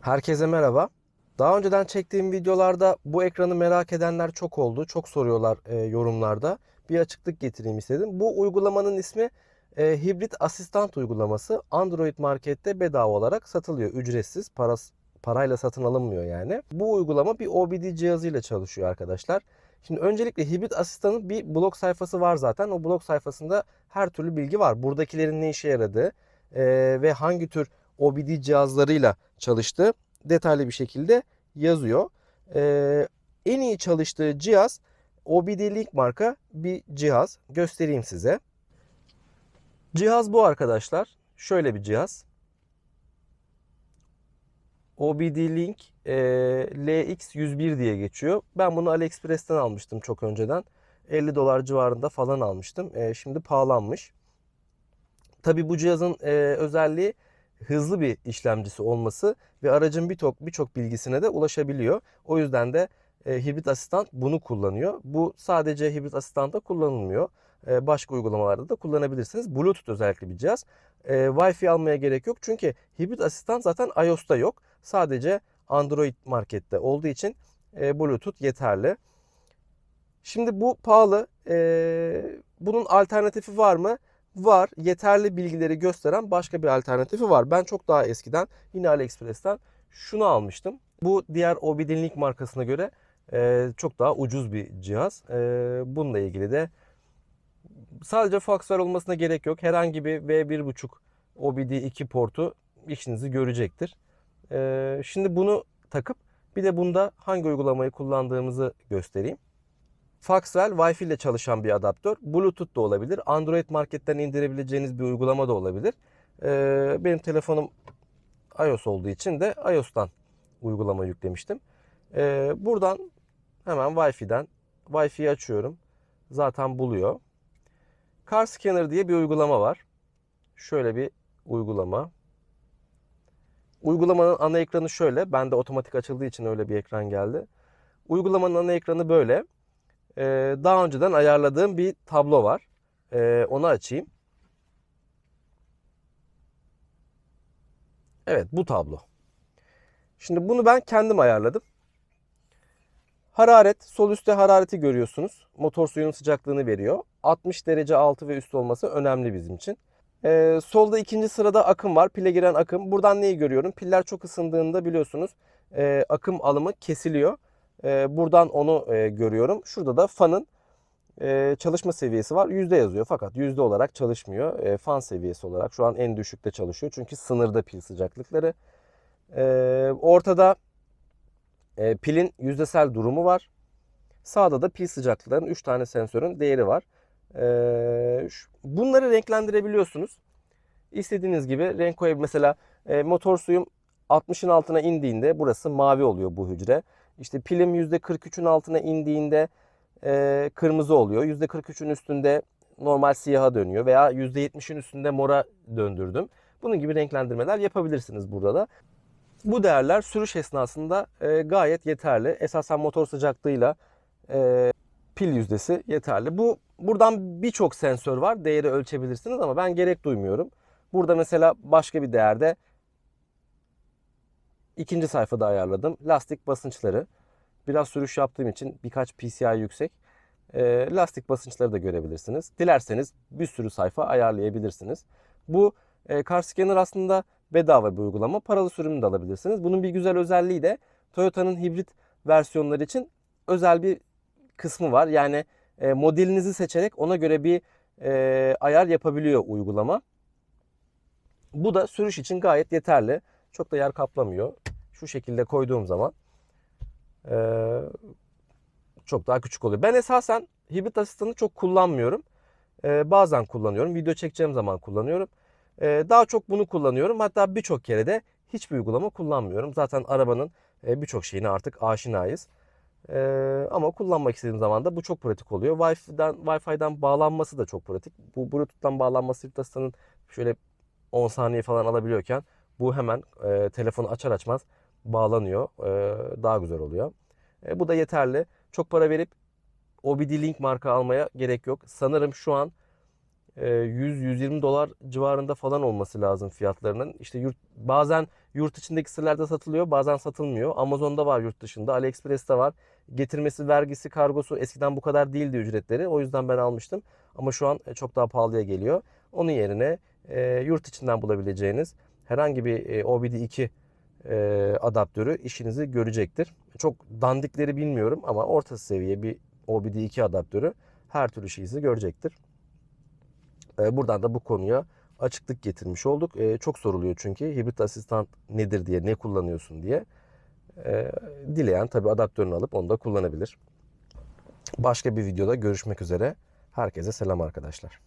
Herkese merhaba. Daha önceden çektiğim videolarda bu ekranı merak edenler çok oldu. Çok soruyorlar e, yorumlarda. Bir açıklık getireyim istedim. Bu uygulamanın ismi e, Hibrit Asistan uygulaması. Android markette bedava olarak satılıyor. Ücretsiz, paras, parayla satın alınmıyor yani. Bu uygulama bir OBD cihazıyla çalışıyor arkadaşlar. Şimdi öncelikle Hibrit Asistan'ın bir blog sayfası var zaten. O blog sayfasında her türlü bilgi var. Buradakilerin ne işe yaradığı e, ve hangi tür OBD cihazlarıyla çalıştığı detaylı bir şekilde yazıyor. Ee, en iyi çalıştığı cihaz OBD Link marka bir cihaz. Göstereyim size. Cihaz bu arkadaşlar. Şöyle bir cihaz. OBD Link e, LX101 diye geçiyor. Ben bunu AliExpress'ten almıştım çok önceden. 50 dolar civarında falan almıştım. E, şimdi pahalanmış. Tabi bu cihazın e, özelliği hızlı bir işlemcisi olması ve aracın birçok birçok bilgisine de ulaşabiliyor. O yüzden de e, hibrit asistan bunu kullanıyor. Bu sadece hibrit asistanda kullanılmıyor. E, başka uygulamalarda da kullanabilirsiniz. Bluetooth özellikle bir cihaz. E, Wi-Fi almaya gerek yok. Çünkü hibrit asistan zaten iOS'ta yok. Sadece Android markette olduğu için e, Bluetooth yeterli. Şimdi bu pahalı. E, bunun alternatifi var mı? Var. Yeterli bilgileri gösteren başka bir alternatifi var. Ben çok daha eskiden yine AliExpress'ten şunu almıştım. Bu diğer OBD Link markasına göre e, çok daha ucuz bir cihaz. E, bununla ilgili de sadece fax olmasına gerek yok. Herhangi bir V1.5 OBD 2 portu işinizi görecektir. E, şimdi bunu takıp bir de bunda hangi uygulamayı kullandığımızı göstereyim. Foxwell Wi-Fi ile çalışan bir adaptör. Bluetooth da olabilir. Android marketten indirebileceğiniz bir uygulama da olabilir. Ee, benim telefonum iOS olduğu için de iOS'tan uygulama yüklemiştim. Ee, buradan hemen Wi-Fi'den Wi-Fi'yi açıyorum. Zaten buluyor. Car Scanner diye bir uygulama var. Şöyle bir uygulama. Uygulamanın ana ekranı şöyle. Bende otomatik açıldığı için öyle bir ekran geldi. Uygulamanın ana ekranı böyle. Ee, daha önceden ayarladığım bir tablo var. Ee, onu açayım. Evet bu tablo. Şimdi bunu ben kendim ayarladım. Hararet, sol üstte harareti görüyorsunuz. Motor suyunun sıcaklığını veriyor. 60 derece altı ve üstü olması önemli bizim için. Ee, solda ikinci sırada akım var. Pile giren akım. Buradan neyi görüyorum? Piller çok ısındığında biliyorsunuz e, akım alımı kesiliyor. E, buradan onu e, görüyorum. Şurada da fanın e, çalışma seviyesi var. Yüzde yazıyor fakat yüzde olarak çalışmıyor. E, fan seviyesi olarak şu an en düşükte çalışıyor. Çünkü sınırda pil sıcaklıkları. E, ortada e, pilin yüzdesel durumu var. Sağda da pil sıcaklıklarının 3 tane sensörün değeri var. E, bunları renklendirebiliyorsunuz. İstediğiniz gibi renk koyabilir. Mesela e, motor suyum 60'ın altına indiğinde burası mavi oluyor bu hücre. İşte pilim %43'ün altına indiğinde e, kırmızı oluyor. %43'ün üstünde normal siyaha dönüyor veya %70'in üstünde mora döndürdüm. Bunun gibi renklendirmeler yapabilirsiniz burada da. Bu değerler sürüş esnasında e, gayet yeterli. Esasen motor sıcaklığıyla e, pil yüzdesi yeterli. Bu buradan birçok sensör var. Değeri ölçebilirsiniz ama ben gerek duymuyorum. Burada mesela başka bir değerde ikinci sayfada ayarladım. Lastik basınçları. Biraz sürüş yaptığım için birkaç PCI yüksek. E, lastik basınçları da görebilirsiniz. Dilerseniz bir sürü sayfa ayarlayabilirsiniz. Bu e, Car Scanner aslında bedava bir uygulama. Paralı sürümünü de alabilirsiniz. Bunun bir güzel özelliği de Toyota'nın hibrit versiyonları için özel bir kısmı var. Yani e, modelinizi seçerek ona göre bir e, ayar yapabiliyor uygulama. Bu da sürüş için gayet yeterli. Çok da yer kaplamıyor. Şu şekilde koyduğum zaman e, çok daha küçük oluyor. Ben esasen hibrit asistanı çok kullanmıyorum. E, bazen kullanıyorum. Video çekeceğim zaman kullanıyorum. E, daha çok bunu kullanıyorum. Hatta birçok kere de hiçbir uygulama kullanmıyorum. Zaten arabanın e, birçok şeyine artık aşinayız. E, ama kullanmak istediğim zaman da bu çok pratik oluyor. Wi-Fi'den, Wi-Fi'den bağlanması da çok pratik. Bu Bluetooth'tan bağlanması hibrit asistanın şöyle 10 saniye falan alabiliyorken bu hemen e, telefonu açar açmaz bağlanıyor. E, daha güzel oluyor. E, bu da yeterli. Çok para verip OBD Link marka almaya gerek yok. Sanırım şu an e, 100-120 dolar civarında falan olması lazım fiyatlarının. İşte yurt, bazen Yurt içindeki sitelerde satılıyor, bazen satılmıyor. Amazon'da var yurt dışında, AliExpress'te var. Getirmesi, vergisi, kargosu eskiden bu kadar değildi ücretleri. O yüzden ben almıştım. Ama şu an e, çok daha pahalıya geliyor. Onun yerine e, yurt içinden bulabileceğiniz herhangi bir e, OBD2 e, adaptörü işinizi görecektir. Çok dandikleri bilmiyorum ama orta seviye bir OBD2 adaptörü her türlü işinizi görecektir. E, buradan da bu konuya açıklık getirmiş olduk. E, çok soruluyor çünkü hibrit asistan nedir diye, ne kullanıyorsun diye. E, dileyen tabi adaptörünü alıp onu da kullanabilir. Başka bir videoda görüşmek üzere. Herkese selam arkadaşlar.